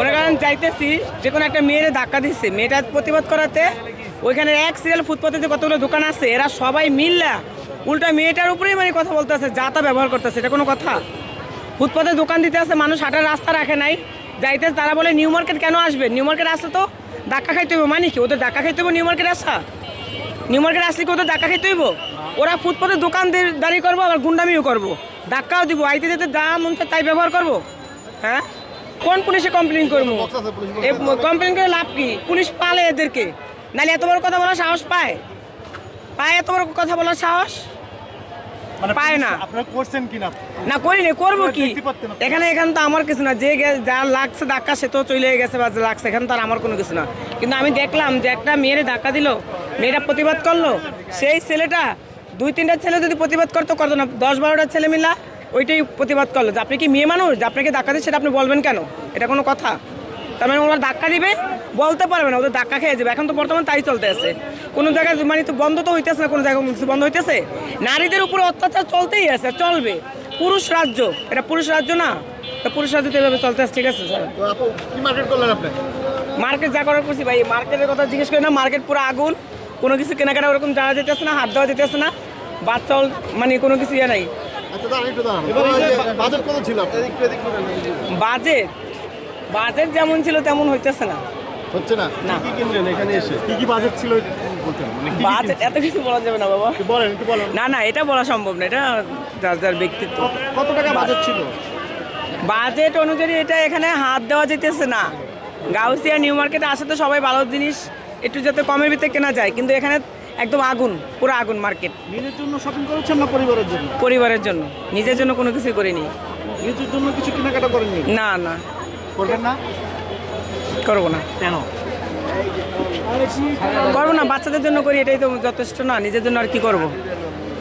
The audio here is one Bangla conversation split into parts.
মনে করেন যাইতেছি যে কোনো একটা মেয়ের ধাক্কা দিচ্ছে মেয়েটা প্রতিবাদ করাতে ওইখানে এক সিরিয়াল ফুটপাতে যে কতগুলো দোকান আছে, এরা সবাই মিললা উল্টা মেয়েটার উপরেই মানে কথা বলতেছে, যা তা ব্যবহার করতেছে, এটা কোনো কথা? ফুটপাতে দোকান দিতে আছে, মানুষ হাঁটার রাস্তা রাখে নাই যাইতে তারা বলে, নিউ মার্কেট কেন আসবে? নিউ মার্কেট আসলে তো ধাক্কা খাইতে হইব মানে কি? ওদের ধাক্কা খাইতে হইব নিউ মার্কেট আসা? নিউ মার্কেট আসলে কি ওদের ধাক্কা খাইতে হইব? ওরা ফুটপাতে দোকান দিয়ে- দাঁড়ি করব, আবার গুন্ডামিও করব। ধাক্কাও দিব, আইতে যেতে দাম তাই ব্যবহার করব। হ্যাঁ? কোন পুলিশে কমপ্লেন করব? কমপ্লেন করে লাভ কি? পুলিশ পালে এদেরকে। নাহলে এত বড় কথা বলার সাহস পায়? পায় এত বড় কথা বলার সাহস? মানে পায় না। আপনারা করছেন কিনা? না করি না করব কি? পারতেন আপনি। এখানে এখানে তো আমার কিছু না। যে লাগছে ধাক্কা সে তো চলে গেছে বা লাগছে এখানে তো আর আমার কোনো কিছু না। কিন্তু আমি দেখলাম যে একটা মেয়ের ধাক্কা দিল মেয়েটা প্রতিবাদ করল। সেই ছেলেটা দুই তিনটা ছেলে যদি প্রতিবাদ করতো করতো না। দশ বারোটা ছেলে মিলা ওইটাই প্রতিবাদ করল যে আপনি কি মেয়ে মানুষ? যে আপনাকে ধাক্কা দিচ্ছে সেটা আপনি বলবেন কেন? এটা কোনো কথা। তার মানে ওরা ধাক্কা দিবে বলতে পারবে না ওদের ধাক্কা খেয়ে যাবে। এখন তো বর্তমানে তাই চলতে আছে। কোনো জায়গায় মানে তো বন্ধ তো হইতেছে না কোনো জায়গায় কিছু বন্ধ হইতেছে। নারীদের উপরে অত্যাচার চলতেই আছে চলবে। পুরুষ রাজ্য এটা পুরুষ রাজ্য না। তা পুরুষ রাজ্য তো এভাবে চলতে আছে ঠিক আছে স্যার। মার্কেট করলেন আপনি? মার্কেট যা করার করছি ভাই মার্কেটের কথা জিজ্ঞেস করি না মার্কেট পুরো আগুন। কোনো কিছু কেনাকাটা ওরকম যাওয়া যেতেছে না হাত দেওয়া যেতেছে না। বাচ্চা মানে কোনো কিছু ইয়ে নাই। আচ্ছা বাজেট কত ছিল বাজেট? বাজেট যেমন ছিল তেমন হইতেছে না। হচ্ছে না? না। কি কিনলেন এখানে এসে? কি কি বাজেট ছিল? মানে বাজেট এত কিছু বলা যাবে না বাবা। বলেন একটু বলেন। না না এটা বলা সম্ভব না। এটা যার যার ব্যক্তিত্ব। কত- কত টাকা বাজেট ছিল? বাজেট অনুযায়ী এটা এখানে হাত দেওয়া যেতেছে না। গাউসিয়া নিউ মার্কেটে আসে তো সবাই ভালো জিনিস একটু যাতে কমের ভিতরে কেনা যায়। কিন্তু এখানে একদম আগুন পুরো আগুন মার্কেট নিজের জন্য শপিং করেছেন না পরিবারের জন্য? পরিবারের জন্য। নিজের জন্য কোনো কিছু করিনি। নিজের জন্য কিছু কেনাকাটা করেননি? না না। করবেন না? করব না। কেন? করব না বাচ্চাদের জন্য করি এটাই তো যথেষ্ট না। নিজের জন্য আর কি করব?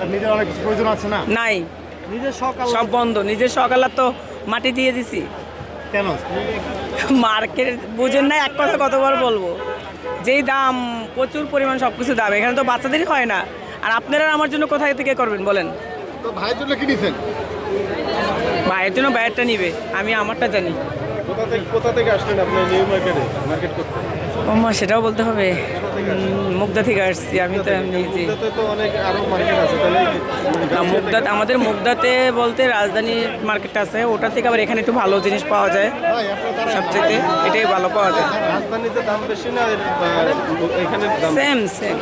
নিজের অনেক কিছু প্রয়োজন আছে না? নাই। নিজের আল্লাহ- সব বন্ধ। নিজের সকালে তো মাটি দিয়ে দিছি। কেন? মার্কেট বুঝেন না এক কথা কতবার বলব। যেই দাম প্রচুর পরিমাণ সব কিছু দাম এখানে তো বাচ্চাদেরই হয় না। আর আপনারা আমার জন্য কোথায় থেকে করবেন বলেন? তো ভাইয়ের জন্য কি নিছেন? ভাইয়ের জন্য বাইরটা নিবে আমি আমারটা জানি। কোথা থেকে কোথা থেকে আসলেন আপনি নিউ মার্কেটে? মার্কেট করতে? ও মা সেটাও বলতে হবে। মুগদা থেকে আসছি আমি তো এমনি মুগদা আমাদের মুগদাতে বলতে রাজধানী মার্কেট আছে ওটা থেকে আবার এখানে একটু ভালো জিনিস পাওয়া যায়। সবচেয়ে এটাই ভালো পাওয়া যায়। রাজধানীতে দাম বেশি না সেম সেম